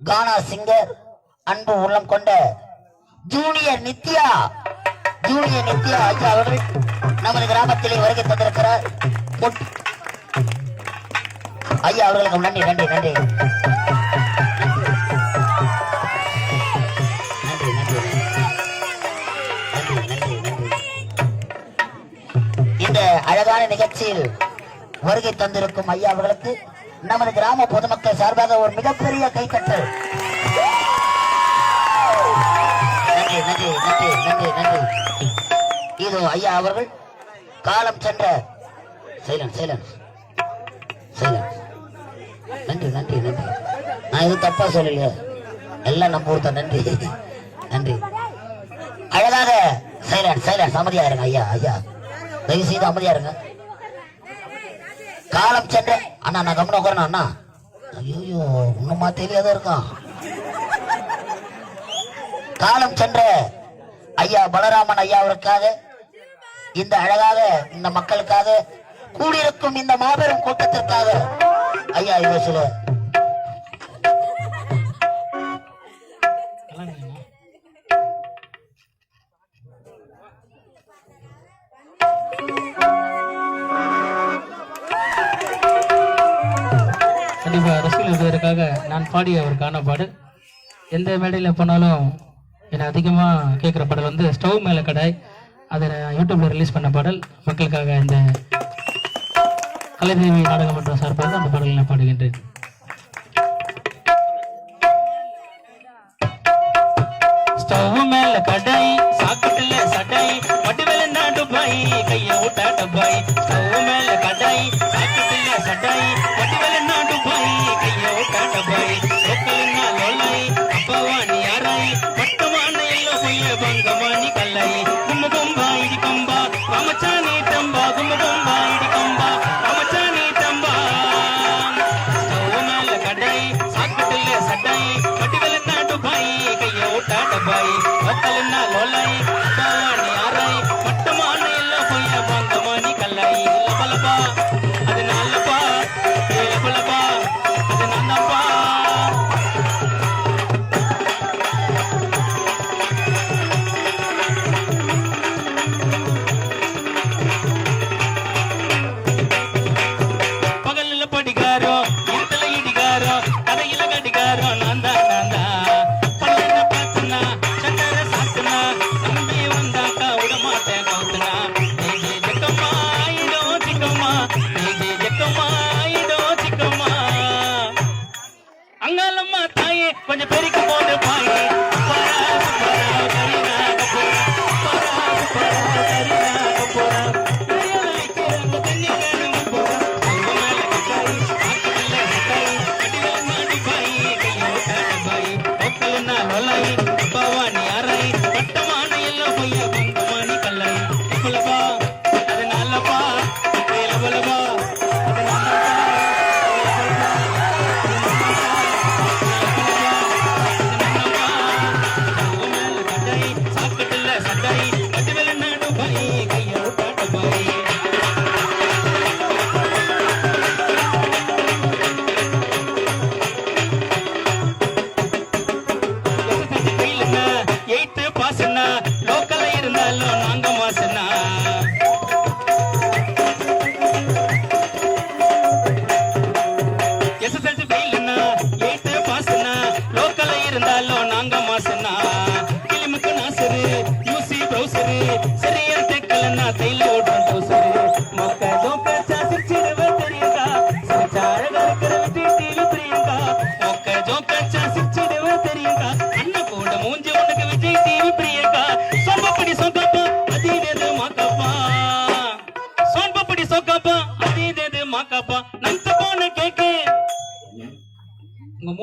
கானா singer அன்பு உள்ளம் கொண்ட ஜூனியர் நித்யா. ஜூனியர் நித்யா ஐயா அவர்கள் நமது கிராமத்திலே வருகை தந்திருக்கிறார். ஐயா அவர்களுக்கு நன்றி நன்றி நன்றி. இந்த அழகான நிகழ்ச்சியில் வருகை தந்திருக்கும் ஐயா அவர்களுக்கு நமது கிராம பொதுமக்கள் சார்பாக ஒரு மிகப்பெரிய கைத்தட்டல் நன்றி நன்றி நன்றி நன்றி நன்றி. இதோ ஐயா அவர்கள் காலம் சென்ற சைலன் சைலன் சைலன் நன்றி நன்றி நன்றி. நான் எதுவும் தப்பா சொல்லலையே. எல்லாம் நம்ம ஊர்த்த நன்றி நன்றி. அழகாக சைலன் சைலன் அமைதியா இருங்க ஐயா ஐயா. தயவு செய்து அமைதியா இருங்க. காலம் சென்று அண்ணா நான் கம்முன்னு உட்காரணும் அண்ணா. ஐயோ இன்னுமா தெரியாத இருக்கும் காலம் சென்ற ஐயா பலராமன் ஐயா அவருக்காக இந்த அழகாக இந்த மக்களுக்காக கூடியிருக்கும் இந்த மாபெரும் கூட்டத்திற்காக ஐயா இவர் சில பாடிய ஒரு கான பாடல் எந்த மேடையில் போனாலும் என்னை அதிகமாக கேட்குற பாடல் வந்து ஸ்டவ் மேலே கடாய். அதை நான் யூடியூப்ல ரிலீஸ் பண்ண பாடல். மக்களுக்காக இந்த கலைதேவி நாடகம் மன்றம் சார்பாக அந்த பாடலை நான் பாடுகின்றேன். ஸ்டவ் மேல கடை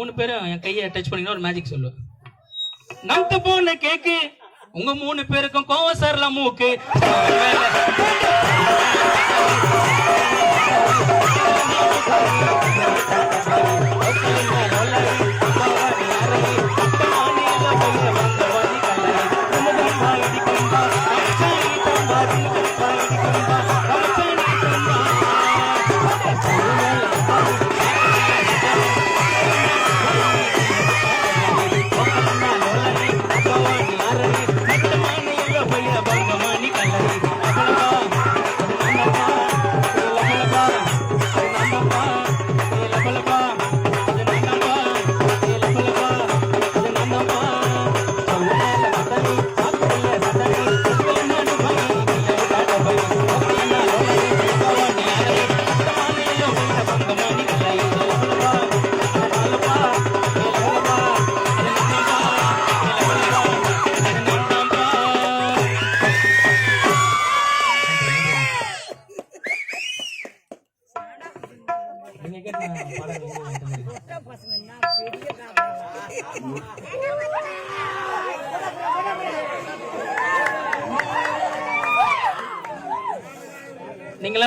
மூணு பேரும் என் கையை டச் பண்ணீங்கன்னா ஒரு மேஜிக் சொல்லுவேன் நமக்கு போன கேக்கு உங்க மூணு பேருக்கும் கோவ சார்ல மூக்கு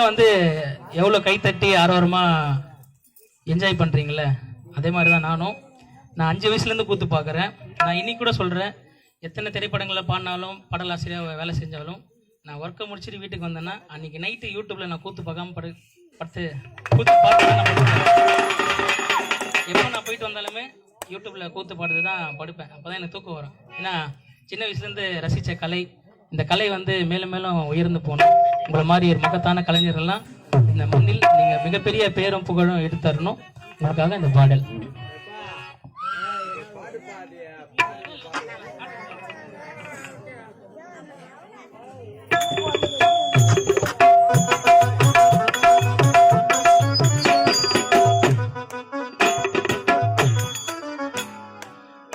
வந்து எவ்வளோ கைத்தட்டி ஆரோரமாக என்ஜாய் பண்ணுறீங்களே அதே மாதிரி தான் நானும். நான் அஞ்சு வயசுலேருந்து கூத்து பார்க்குறேன். நான் இன்னைக்கு கூட சொல்கிறேன் எத்தனை திரைப்படங்களில் பாடினாலும் பாடலாசிரியர் வேலை செஞ்சாலும் நான் ஒர்க்கை முடிச்சுட்டு வீட்டுக்கு வந்தேன்னா அன்றைக்கி நைட்டு யூடியூப்பில் நான் கூத்து பார்க்காம படு படுத்து கூத்து பார்த்து நான் எப்போ நான் போயிட்டு வந்தாலுமே யூடியூப்பில் கூத்து பாடுறது தான் படுப்பேன். அப்போ தான் எனக்கு தூக்கம் வரும். ஏன்னா சின்ன வயசுலேருந்து ரசித்த கலை இந்த கலை வந்து மேலும் மேலும் உயர்ந்து போகணும் உங்களை மாதிரி ஒரு மகத்தான கலைஞர்கள்லாம் இந்த மண்ணில் நீங்கள் மிகப்பெரிய பேரும் புகழும் எடுத்துரணும். உங்களுக்காக இந்த பாடல்.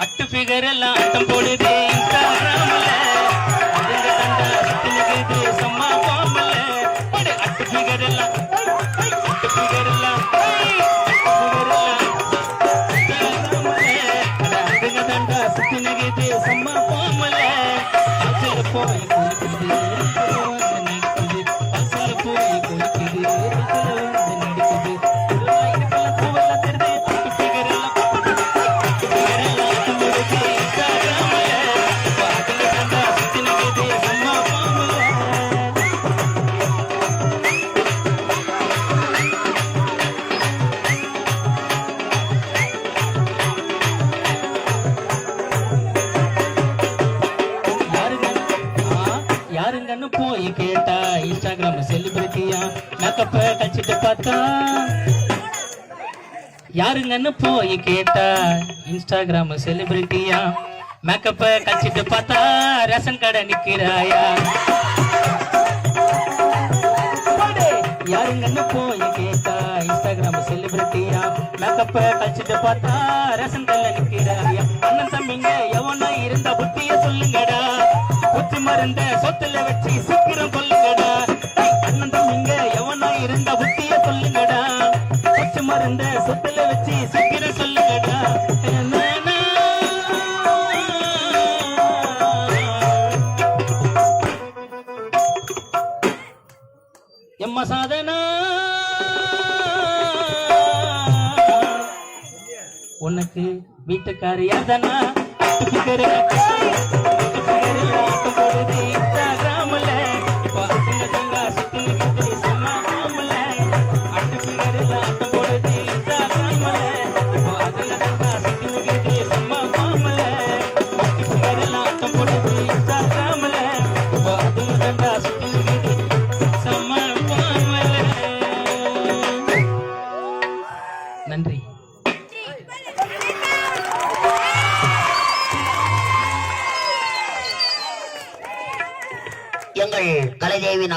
அட்டு பிகரெல்லாம் எல்லாம் அட்டம் போடுது. யாருங்கன்னு போய் கேட்டா இன்ஸ்டாகிராம் செலிபிரிட்டியா மேக்கப்ப கழிச்சிட்டு பார்த்தா. யாருங்கன்னு போய் கேட்டா இன்ஸ்டாகிராம் செலிபிரிட்டியா மேக்கப்ப கழிச்சிட்டு பார்த்தா ரேஷன் கடை நிக்கிறாயா? யாருங்கன்னு போய் கேட்டா இன்ஸ்டாகிராம் செலிபிரிட்டியா மேக்கப்ப கழிச்சிட்டு பார்த்தா ரேஷன் கடை நிக்கிறாயா? அண்ணன் தம்பிங்க எவனா இருந்த புத்திய சொல்லுங்கடா. புத்தி மருந்த சொத்துல வச்சு சீக்கிரம் கொல்லுங்கடா அண்ணன் தம்பிங்க எவனா இருந்த புத்திய சொல்லுங்கடா. புத்தி மருந்த சொத்துல வச்சு சீக்கிரம் சொல்லுங்கடா. எம்ம சாதனா. உனக்கு வீட்டுக்காரி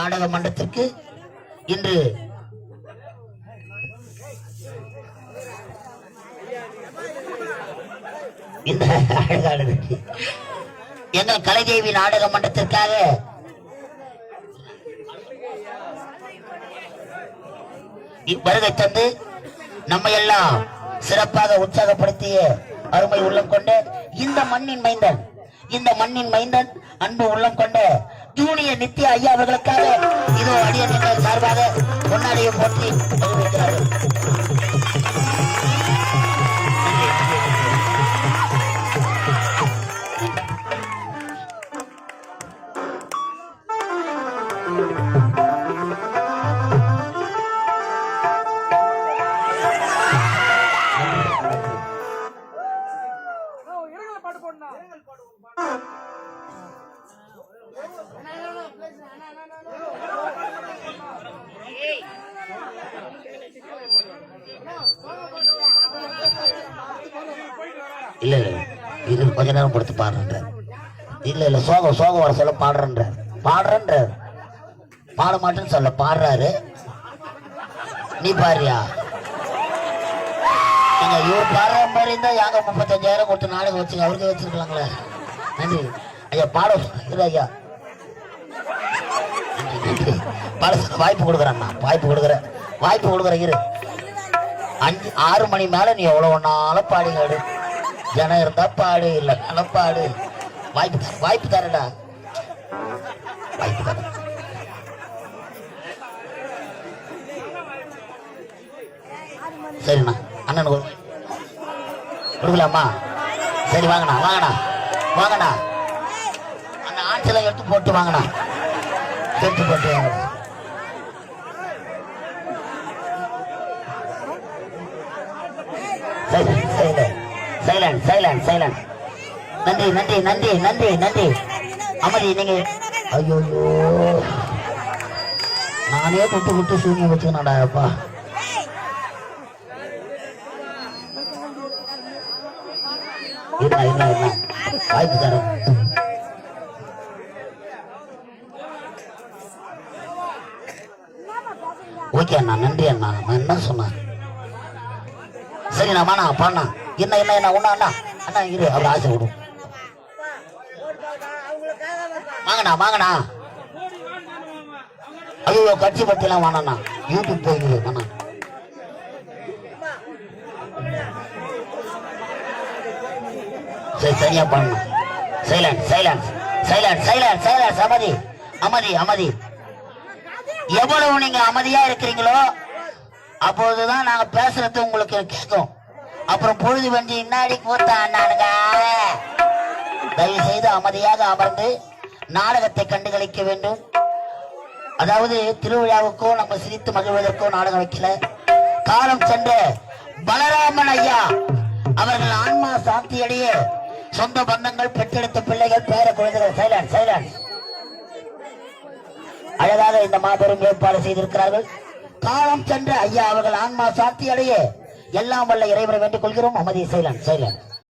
நாடக மன்றத்திற்கு இன்று இந்த அழகானது எங்கள் கலைதேவி நாடக மன்றத்திற்காக இ- வருகை தந்து நம்ம எல்லாம் சிறப்பாக உற்சாகப்படுத்திய அருமை உள்ளம் கொண்ட இந்த மண்ணின் மைந்தன் இந்த மண்ணின் மைந்தன் அன்பு உள்ளம் கொண்ட ஜூனியர் நித்யா ஐயா அவர்களுக்காக இதோ அடியன் சார்பாக பொன்னாடியை போற்றி மகிழ்விக்கிறார்கள் இல்ல இல்லை இது கொஞ்ச நேரம் கொடுத்து பாடுறேன்ற இல்ல இல்ல சோகம் சோகம் வர சொல்ல பாடுறேன்ற பாடுறேன்றார். பாட மாட்டேன்னு சொல்ல பாடுறாரு. நீ பாடுறியா? நீங்கள் இவர் பாடுற மாதிரி இருந்தால் யாங்க முப்பத்தஞ்சாயிரம் கொடுத்து நாடகம் வச்சு அவருக்கு வச்சுருக்கலாங்களே. நன்றி. ஐயா பாட இல்லை ஐயா. பாட வாய்ப்பு கொடுக்குறேன் நான் வாய்ப்பு கொடுக்குறேன். வாய்ப்பு கொடுக்குறேன் இரு. அஞ்சு ஆறு மணி மேலே நீ எவ்வளவு ஒன்றாலும் பாடிங்க ஜனம் இருந்தா பாடு இல்ல பாடு. வாய்ப்பு வாய்ப்பு தரடா வாய்ப்பு தர. சரிண்ணா அண்ணனுக்கு கொடுக்கலாமா? சரி வாங்கண்ணா வாங்கண்ணா வாங்கண்ணா. அந்த ஆட்சியில எடுத்து போட்டு வாங்கண்ணா. எடுத்து போட்டு வாங்கண்ணா. சைலண்ட் சைலண்ட் சைலண்ட் நன்றி நன்றி நன்றி நன்றி நன்றி. அமதி நீங்க ஐயோ நானே குட்டு குட்டு சூனி வச்சுக்கணாடா அப்பா. வாய்ப்பு தரேன். ஓகே அண்ணா நன்றி அண்ணா. நான் என்ன சொன்னேன் சரிண்ணா வாண்ணா பாண்ணா என்ன என்ன என்ன ஒண்ணா அண்ணா அண்ணா இரு அவர் ஆசை விடும் வாங்கண்ணா வாங்கண்ணா. ஐயோ கட்சி பத்திலாம் வேணாண்ணா. யூடியூப் போயிடுது வேணா சரி சரியா பண்ணணும் silent silent silent silent silent அமதி. அமதி அமதி. எவ்வளவு நீங்க அமைதியா இருக்கிறீங்களோ அப்போதுதான் நாங்க பேசுறது உங்களுக்கு கேட்கும் அப்புறம் பொழுது வந்து இன்னாடி கூத்தாண்டானுங்க தயவு செய்து அமைதியாக அமர்ந்து நாடகத்தை கண்டுகளிக்க வேண்டும். அதாவது திருவிழாவுக்கோ நம்ம சிரித்து மகிழ்வதற்கோ நாடகம் வைக்கல. காலம் சென்ற பலராமன் ஐயா அவர்கள் ஆன்மா சாந்தியடைய சொந்த பந்தங்கள் பெற்றெடுத்த பிள்ளைகள் பேர குழந்தைகள் சைலண்ட் சைலண்ட் அழகாக இந்த மாபெரும் ஏற்பாடு செய்திருக்கிறார்கள். காலம் சென்ற ஐயா அவர்கள் ஆன்மா சாத்தி அடைய எல்லாம் வல்ல இறைவரை வேண்டிக் கொள்கிறோம். அமைதி சைலண்ட் சைலண்ட்